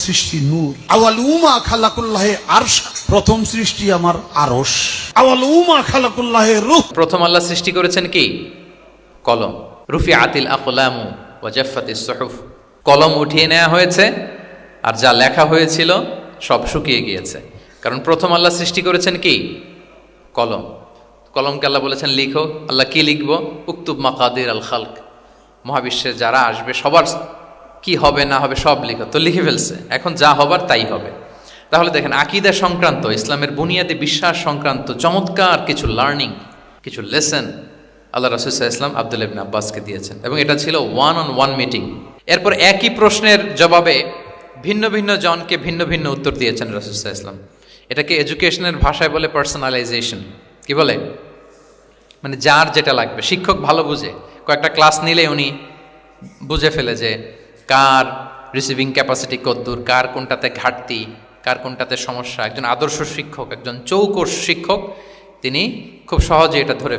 সৃষ্টি নূর। আওয়াল উমা খালাকুল্লাহে আরশ। প্রথম সৃষ্টি আমার আরশ। আওয়াল উমা খালাকুল্লাহে রূহ। প্রথম আল্লাহ সৃষ্টি করেছেন কি? কলম। রুফি আতিল আকলামু ওয়াজাফাতি সহুফ। কলম উঠিয়ে নেওয়া হয়েছে আর যা লেখা হয়েছিল সব শুকিয়ে গিয়েছে। কারণ প্রথম আল্লাহ সৃষ্টি করেছেন কি? কলম। কলমকে আল্লাহ বলেছেন লিখো। আল্লাহ কি লিখব? উক্তুব মাকাদির আল খালক। মহাবিশ্বে যারা আসবে সবার কি হবে, না হবে, সব লিখো। তো লিখে ফেলছে, এখন যা হবার তাই হবে। তাহলে দেখেন, আকিদা সংক্রান্ত, ইসলামের বুনিয়াদী বিশ্বাস সংক্রান্ত চমৎকার কিছু লার্নিং কিছু লেসন আল্লাহ রসুল্লাহ ইসলাম আব্দুল ইবনে আব্বাসকে দিয়েছেন। এবং এটা ছিল ওয়ান অন ওয়ান মিটিং এরপর একই প্রশ্নের জবাবে ভিন্ন ভিন্ন জনকে ভিন্ন ভিন্ন উত্তর দিয়েছেন রসুল্লাহ ইসলাম এটাকে এডুকেশনের ভাষায় বলে পার্সোনালাইজেশন কি বলে? মানে যার যেটা লাগবে। শিক্ষক ভালো বুঝে। কয়েকটা ক্লাস নিলে উনি বুঝে ফেলে যে কার রিসিভিং ক্যাপাসিটি কদ্দূর কার কোনটাতে ঘাটতি, কার কোনটাতে সমস্যা একজন আদর্শ শিক্ষক, একজন চৌকোর শিক্ষক, তিনি খুব সহজে এটা ধরে।